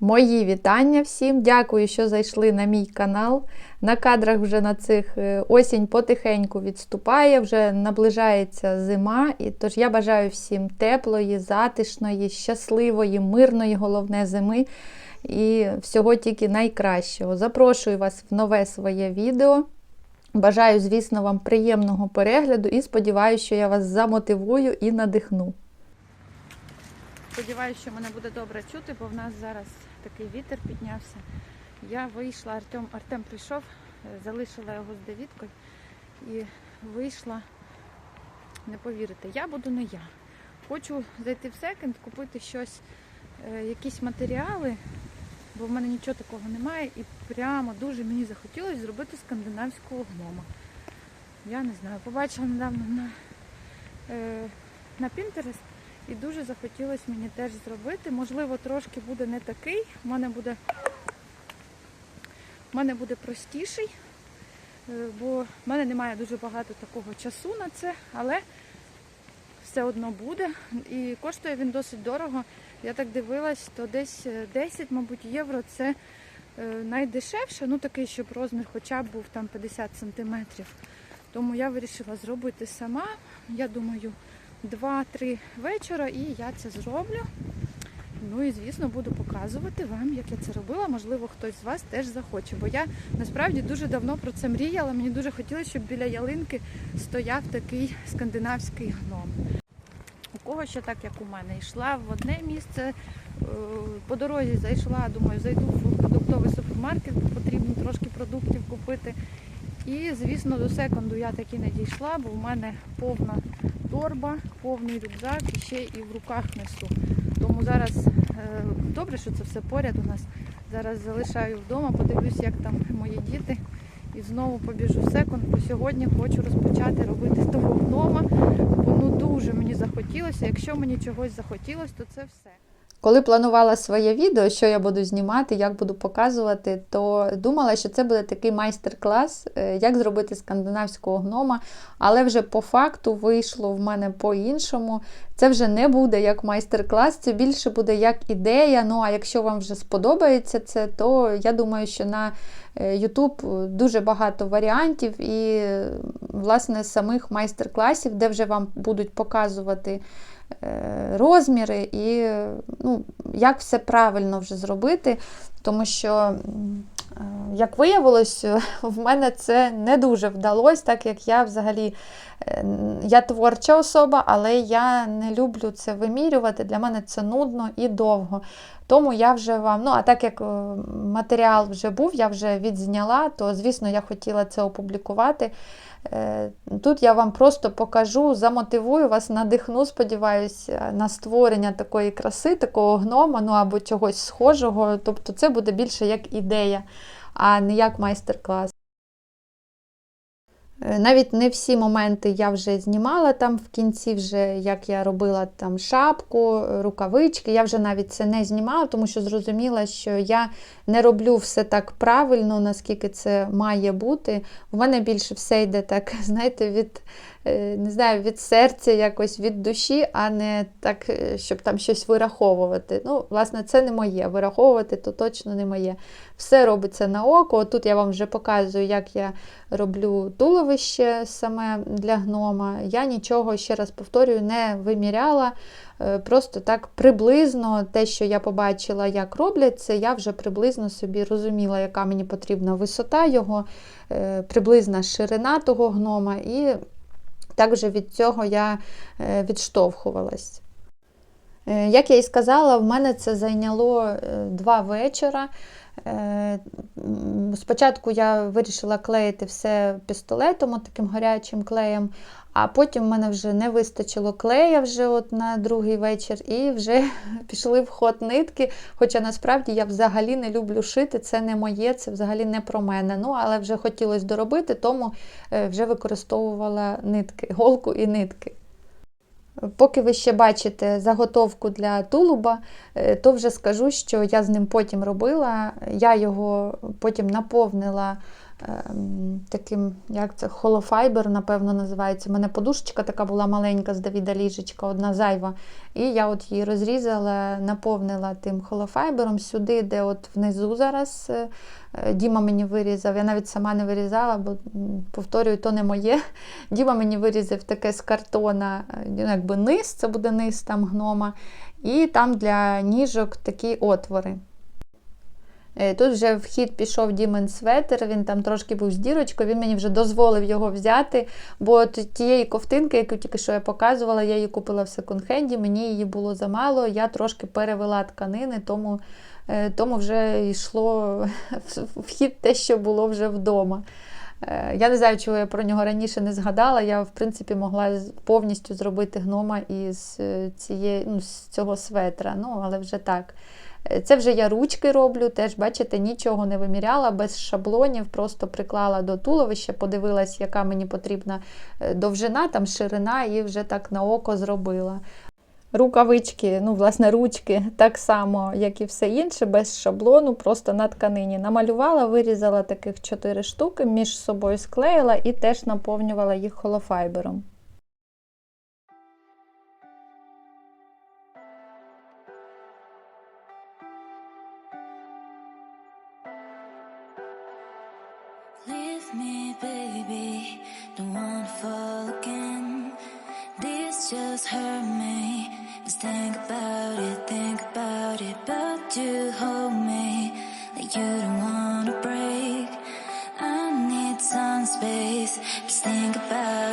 Мої вітання всім. Дякую, що зайшли на мій канал. На кадрах вже на цих е, осінь потихеньку відступає, вже наближається зима. І тож я бажаю всім теплої, затишної, щасливої, мирної, головне зими і всього тільки найкращого. Запрошую вас в нове своє відео. Бажаю, звісно, вам приємного перегляду і сподіваюся, що я вас замотивую і надихну. Сподіваюся, що мене буде добре чути, бо в нас зараз такий вітер піднявся. Я вийшла, Артем, Артем прийшов, е, залишила його з Давідкою і вийшла, не повірите, я буду не я. Хочу зайти в секонд, купити щось, е, якісь матеріали, бо в мене нічого такого немає. І прямо дуже мені захотілося зробити скандинавського гнома. Я не знаю, побачила недавно на, е, на Pinterest і дуже захотілося мені теж зробити. Можливо, трошки буде не такий. У мене буде, в мене буде простіший, е, бо в мене немає дуже багато такого часу на це, але все одно буде. І коштує він досить дорого. Я так дивилась, то десь е, 10, мабуть, євро це е, найдешевше, ну такий, щоб розмір хоча б був там 50 сантиметрів. Тому я вирішила зробити сама. Я думаю, 2-3 вечора і я це зроблю. Ну і звісно буду показувати вам, як я це робила. Можливо, хтось з вас теж захоче. Бо я насправді дуже давно про це мріяла. Мені дуже хотілося, щоб біля ялинки стояв такий скандинавський гном. У кого ще так, як у мене, йшла в одне місце, е, по дорозі зайшла, думаю, зайду в продуктовий супермаркет, потрібно трошки продуктів купити. І, звісно, до секунду я таки не дійшла, бо в мене повна торба, повний рюкзак і ще і в руках несу. Тому зараз е, добре, що це все поряд у нас. Зараз залишаю вдома, подивлюсь, як там мої діти. І знову побіжу в секунд, бо сьогодні хочу розпочати робити того гнома. Бо ну дуже мені захотілося. Якщо мені чогось захотілося, то це все. Коли планувала своє відео, що я буду знімати, як буду показувати, то думала, що це буде такий майстер-клас, е, як зробити скандинавського гнома. Але вже по факту вийшло в мене по-іншому. Це вже не буде як майстер-клас, це більше буде як ідея. Ну а якщо вам вже сподобається це, то я думаю, що на е, YouTube дуже багато варіантів і, власне, самих майстер-класів, де вже вам будуть показувати е, розміри і ну, як все правильно вже зробити. Тому що, е, як виявилось, в мене це не дуже вдалося, так як я взагалі е, я творча особа, але я не люблю це вимірювати. Для мене це нудно і довго. Тому я вже вам, ну а так як е, матеріал вже був, я вже відзняла, то звісно я хотіла це опублікувати. Е, Тут я вам просто покажу, замотивую вас, надихну, сподіваюся, на створення такої краси, такого гнома, ну або чогось схожого. Тобто це буде більше як ідея, а не як майстер-клас. Е, Навіть не всі моменти я вже знімала там в кінці, вже як я робила там шапку, рукавички. Я вже навіть це не знімала, тому що зрозуміла, що я не роблю все так правильно, наскільки це має бути. У мене більше все йде так, знаєте, від не знаю, від серця, якось від душі, а не так, е, щоб там щось вираховувати. Ну, власне, це не моє. Вираховувати то точно не моє. Все робиться на око. Тут я вам вже показую, як я роблю туловище саме для гнома. Я нічого, ще раз повторюю, не виміряла. Е, Просто так приблизно те, що я побачила, як роблять це, я вже приблизно собі розуміла, яка мені потрібна висота його, е, приблизна ширина того гнома. І так вже від цього я е, відштовхувалась. Е, Як я і сказала, в мене це зайняло е, два вечора. Спочатку я вирішила клеїти все пістолетом, таким гарячим клеєм, а потім в мене вже не вистачило клея вже от на другий вечір, і вже пішли в ход нитки. Хоча насправді я взагалі не люблю шити, це не моє, це взагалі не про мене. Ну, але вже хотілося доробити, тому е, вже використовувала нитки, голку і нитки. Поки ви ще бачите заготовку для тулуба, е, то вже скажу, що я з ним потім робила. Я його потім наповнила таким, як це, холофайбер, напевно, називається. У мене подушечка така була маленька з Давіда ліжечка, одна зайва. І я от її розрізала, наповнила тим холофайбером сюди, де от внизу зараз е, Діма мені вирізав. Я навіть сама не вирізала, бо повторюю, то не моє. Діма мені вирізав таке з картона, е, ну, якби низ, це буде низ там гнома. І там для ніжок такі отвори. Е, Тут вже в хід пішов Дімен светер, він там трошки був з дірочкою, він мені вже дозволив його взяти, бо тієї ковтинки, яку тільки що я показувала, я її купила в секонд-хенді, мені її було замало, я трошки перевела тканини, тому, е, тому вже йшло в- хід те, що було вже вдома. Е, Я не знаю, чого я про нього раніше не згадала. Я, в принципі, могла повністю зробити гнома із цієї, ну, з цього светра. Ну, але вже так. Е, Це вже я ручки роблю, теж, бачите, нічого не виміряла, без шаблонів, просто приклала до туловища, подивилась, яка мені потрібна е, довжина, там ширина, і вже так на око зробила. Рукавички, ну, власне, ручки, так само, як і все інше, без шаблону, просто на тканині. Намалювала, вирізала таких 4 штуки, між собою склеїла і теж наповнювала їх холофайбером. Just think about it, think about it. But you hold me like you don't wanna break. I need some space. Just think about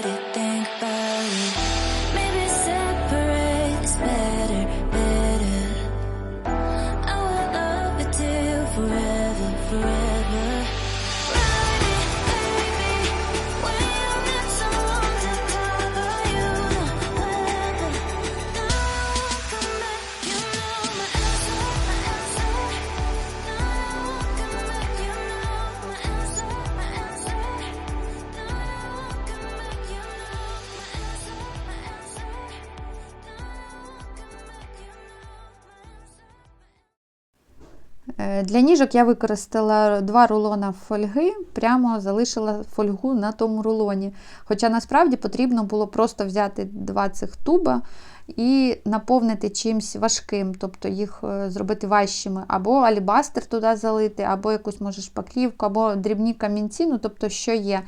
Для ніжок я використала два рулона фольги, прямо залишила фольгу на тому рулоні. Хоча насправді потрібно було просто взяти два цих туба і наповнити чимось важким, тобто їх е, зробити важчими, або алібастер туди залити, або якусь може шпаклівку, або дрібні камінці, ну тобто що є.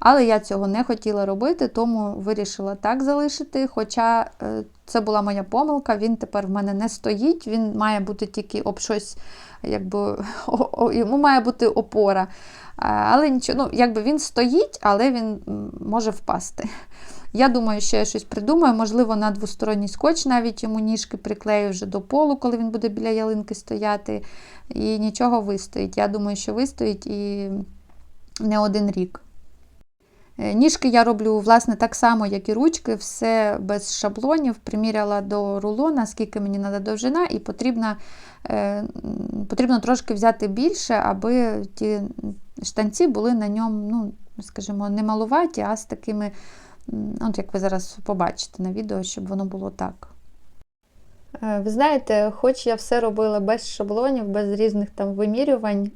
Але я цього не хотіла робити, тому вирішила так залишити. Хоча е, це була моя помилка, він тепер в мене не стоїть, він має бути тільки об щось, якби йому має бути опора. Але нічого, ну, якби він стоїть, але він може впасти. Я думаю, що я щось придумаю, можливо, на двосторонній скотч навіть йому ніжки приклею вже до полу, коли він буде біля ялинки стояти, і нічого вистоїть. Я думаю, що вистоїть і не один рік. Е, Ніжки я роблю, власне, так само, як і ручки, все без шаблонів. Приміряла до рулона, скільки мені треба довжина, і потрібно, е, потрібно трошки взяти більше, аби ті штанці були на ньому, ну, скажімо, не малуваті, а з такими, от як ви зараз побачите на відео, щоб воно було так. Е, Ви знаєте, хоч я все робила без шаблонів, без різних там вимірювань,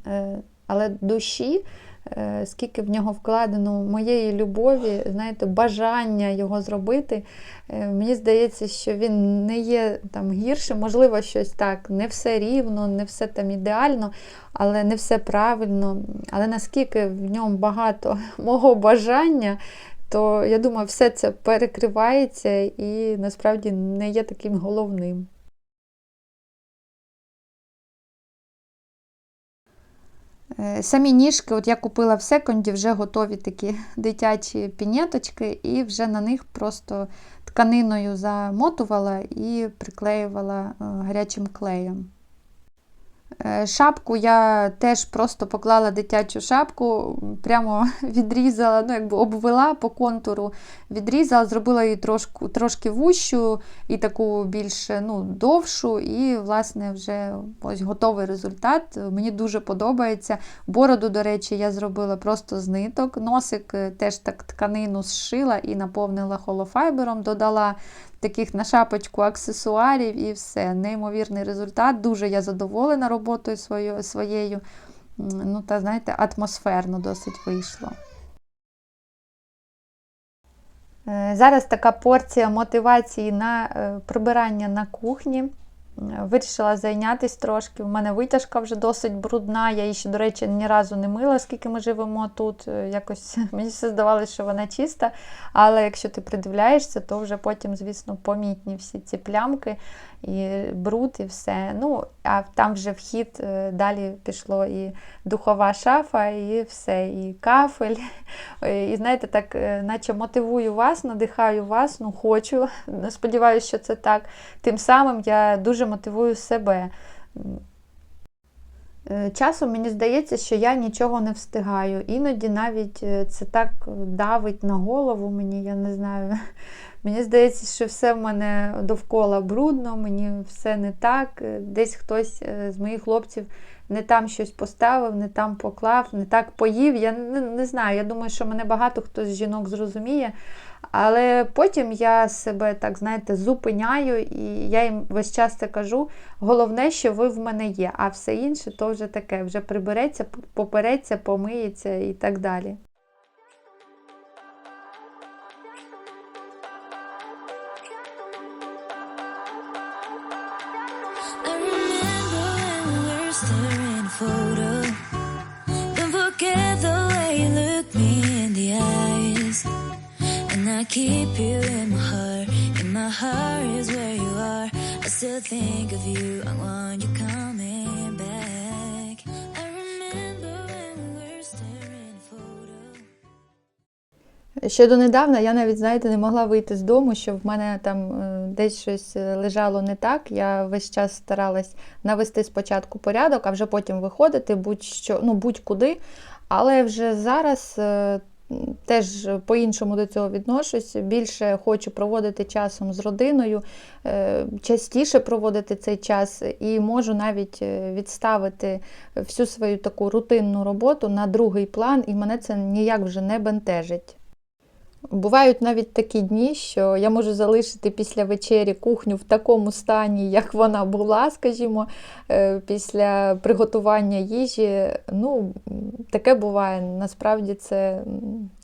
але душі, скільки в нього вкладено моєї любові, знаєте, бажання його зробити, е, мені здається, що він не є там гіршим, можливо, щось так, не все рівно, не все там ідеально, але не все правильно. Але наскільки в ньому багато мого бажання, то я думаю, все це перекривається і насправді не є таким головним. Самі ніжки, от я купила в секонді, вже готові такі дитячі пінеточки, і вже на них просто тканиною замотувала і приклеювала е, гарячим клеєм. Е, Шапку я теж просто поклала дитячу шапку, прямо відрізала, ну якби обвела по контуру, відрізала, зробила її трошку, трошки вущу і таку більш ну, довшу, і, власне, вже ось готовий результат. Мені дуже подобається. Бороду, до речі, я зробила просто з ниток. Носик е, теж так тканину зшила і наповнила холофайбером, додала таких на шапочку аксесуарів і все. Неймовірний результат. Дуже я задоволена роботою своєю. ну та знаєте, атмосферно досить вийшло. Е, Зараз така порція мотивації на е, прибирання на кухні. Вирішила зайнятися трошки. У мене витяжка вже досить брудна. Я її ще, до речі, ні разу не мила, скільки ми живемо тут. Е, Якось мені все здавалося, що вона чиста. Але якщо ти придивляєшся, то вже потім, звісно, помітні всі ці плямки і бруд, і все. Ну, а там вже вхід е, далі пішло і духова шафа, і все, і кафель. Е, І знаєте, так, е, наче мотивую вас, надихаю вас, ну хочу. Сподіваюся, що це так. Тим самим я дуже мотивую себе. Е, Часом мені здається, що я нічого не встигаю. Іноді навіть е, це так давить на голову мені, я не знаю. Мені здається, що все в мене довкола брудно, мені все не так. Е, Десь хтось з моїх хлопців не там щось поставив, не там поклав, не так поїв. Я не, не знаю. Я думаю, що мене багато хто з жінок зрозуміє. Але потім я себе так, знаєте, зупиняю, і я їм весь час це кажу. Головне, що ви в мене є, а все інше то вже таке, вже прибереться, попереться, помиється і так далі. Think. Ще донедавна я навіть, знаєте, не могла вийти з дому, що в мене там е, десь щось е, лежало не так. Я весь час старалась навести спочатку порядок, а вже потім виходити будь-що, ну, будь-куди. Але вже зараз е, теж по-іншому до цього відношусь. Більше хочу проводити часом з родиною, е, частіше проводити цей час і можу навіть е, відставити всю свою таку рутинну роботу на другий план, і мене це ніяк вже не бентежить. Бувають навіть такі дні, що я можу залишити після вечері кухню в такому стані, як вона була, скажімо, е, після приготування їжі. Ну, таке буває. Насправді це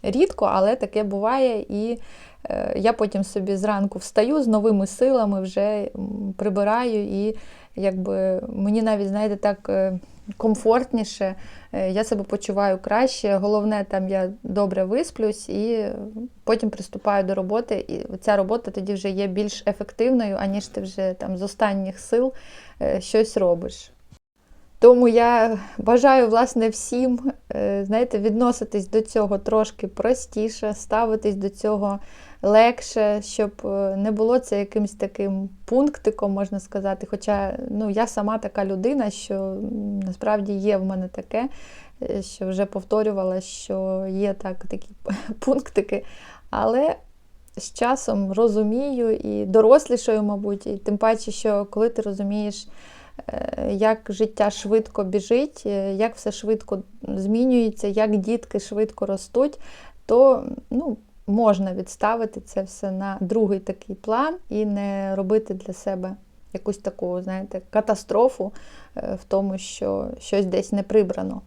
рідко, але таке буває. І е, я потім собі зранку встаю з новими силами, вже прибираю, і якби мені навіть, знаєте, так е, комфортніше, е, я себе почуваю краще. Головне, там я добре висплюсь і потім приступаю до роботи. І ця робота тоді вже є більш ефективною, аніж ти вже там з останніх сил е, щось робиш. Тому я бажаю власне всім, е, знаєте, відноситись до цього трошки простіше, ставитись до цього легше, щоб е, не було це якимось таким пунктиком, можна сказати. Хоча ну, я сама така людина, що насправді є в мене таке, е, що вже повторювала, що є так, такі пунктики. Але з часом розумію і дорослішою, мабуть, і тим паче, що коли ти розумієш, е, як життя швидко біжить, як все швидко змінюється, як дітки швидко ростуть, то ну, можна відставити це все на другий такий план і не робити для себе якусь таку, знаєте, катастрофу е, в тому, що щось десь не прибрано.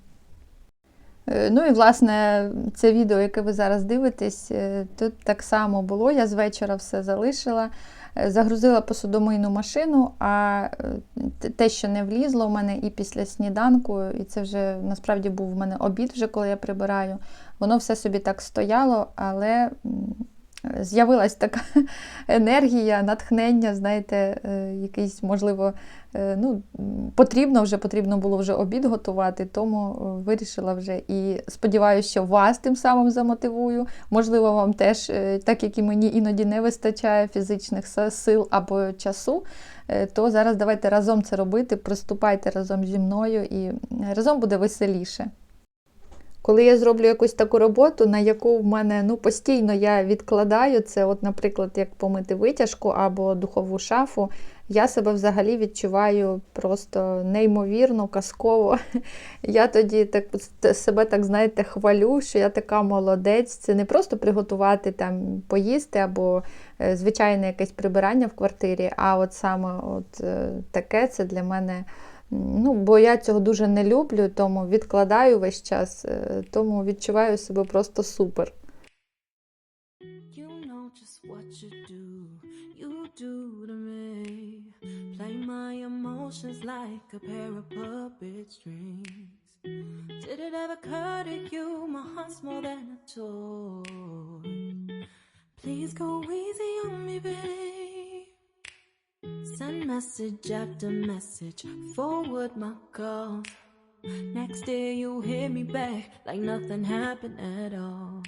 Е, Ну і власне це відео, яке ви зараз дивитесь, е, тут так само було. Я з вечора все залишила, загрузила посудомийну машину, а те, що не влізло в мене і після сніданку, і це вже насправді був в мене обід, вже коли я прибираю. Воно все собі так стояло, але з'явилась така енергія, натхнення, знаєте, е, якийсь, можливо, е, ну, потрібно вже потрібно було вже обід готувати, тому е, вирішила вже і сподіваюся, що вас тим самим замотивую. Можливо, вам теж, так як і мені іноді не вистачає фізичних сил або часу, то зараз давайте разом це робити, приступайте разом зі мною і разом буде веселіше. Коли я зроблю якусь таку роботу, на яку в мене ну, постійно я відкладаю, це, от, наприклад, як помити витяжку або духову шафу, я себе взагалі відчуваю просто неймовірно, казково. Я тоді так себе так, знаєте, хвалю, що я така молодець. Це не просто приготувати там поїсти або е, звичайне якесь прибирання в квартирі, а от саме от е, таке це для мене Ну, бо я цього дуже не люблю, тому відкладаю весь час, е, тому відчуваю себе просто супер. Did it ever occur to you my heart's more than a toy? Please go easy on me, babe. Send message after message, forward my calls. Next day you hit me back like nothing happened at all.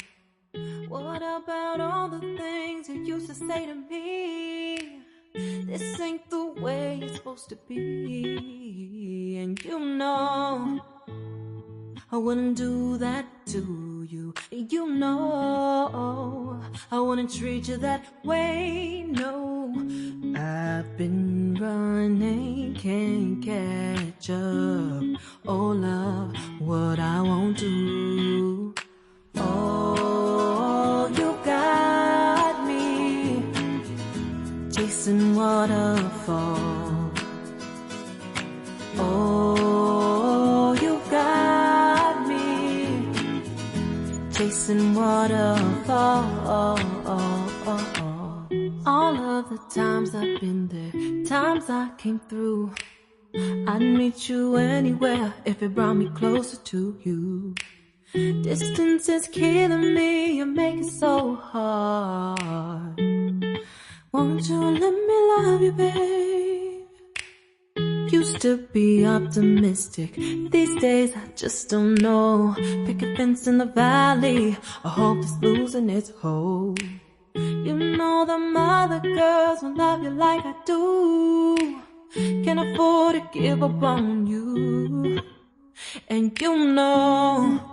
What about all the things you used to say to me? This ain't the way it's supposed to be. And you know, I wouldn't do that to you. You know, I wouldn't treat you that way. No, I've been running, can't catch up. Oh, love, what I won't do. Chasing waterfalls. All of the times I've been there, times I came through. I'd meet you anywhere if it brought me closer to you. Distance is killing me, you make it so hard. Won't you let me love you, babe? Used to be optimistic, these days I just don't know. Pick a fence in the valley, I hope it's losing its hold. You know the other girls won't love you like I do. Can't afford to give up on you. And you know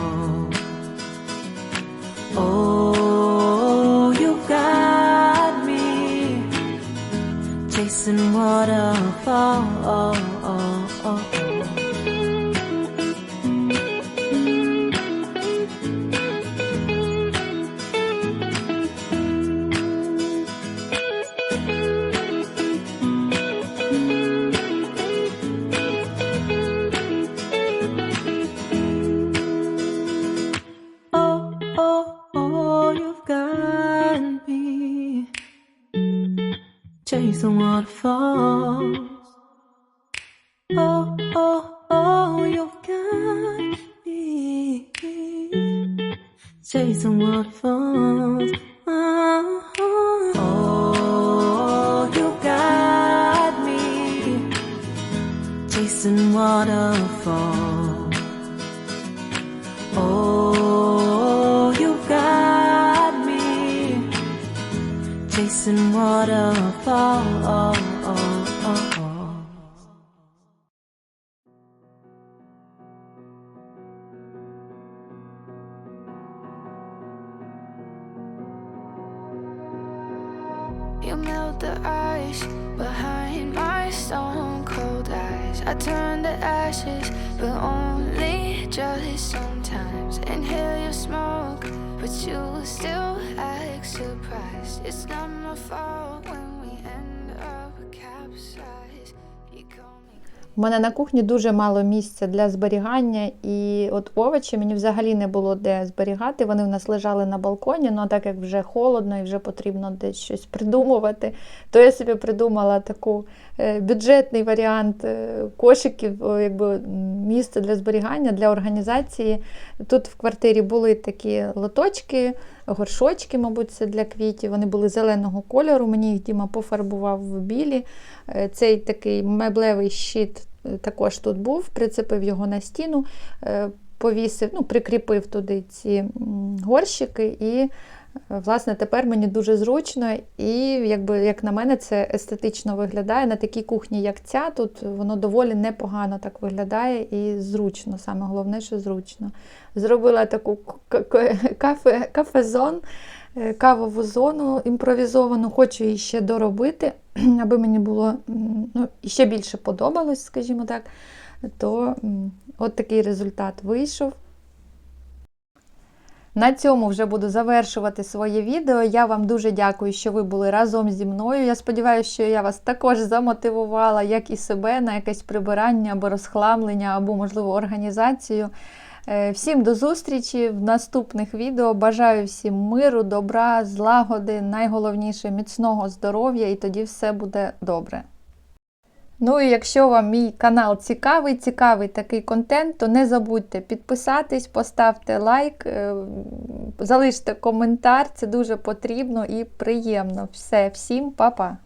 and waterfall. Only just sometimes. Inhale your smoke, but you still act surprised. It's not my fault when we end up capsized. You call me. У мене на кухні дуже мало місця для зберігання, і от овочі мені взагалі не було де зберігати. Вони в нас лежали на балконі, ну а так як вже холодно і вже потрібно десь щось придумувати, то я собі придумала таку е, бюджетний варіант е, кошиків, якби місце для зберігання, для організації. Тут в квартирі були такі лоточки, горшочки, мабуть, це для квітів. Вони були зеленого кольору. Мені їх Діма пофарбував в білі. Е, Цей такий меблевий щит е, також тут був, прицепив його на стіну, е, повісив, ну, прикріпив туди ці горщики і Власне, тепер мені дуже зручно, і якби як на мене, це естетично виглядає. На такій кухні, як ця, тут воно доволі непогано так виглядає і зручно. Саме головне, що зручно. Зробила таку кафе, кафезон, е, кавову зону імпровізовану, хочу її ще доробити, аби мені було ну, ще більше подобалось, скажімо так. То от такий результат вийшов. На цьому вже буду завершувати своє відео. Я вам дуже дякую, що ви були разом зі мною. Я сподіваюся, що я вас також замотивувала, як і себе, на якесь прибирання або розхламлення, або, можливо, організацію. Е, Всім до зустрічі в наступних відео. Бажаю всім миру, добра, злагоди, найголовніше міцного здоров'я, і тоді все буде добре. Ну і якщо вам мій канал цікавий, цікавий такий контент, то не забудьте підписатись, поставте лайк, е, залиште коментар, це дуже потрібно і приємно. Все, всім па-па!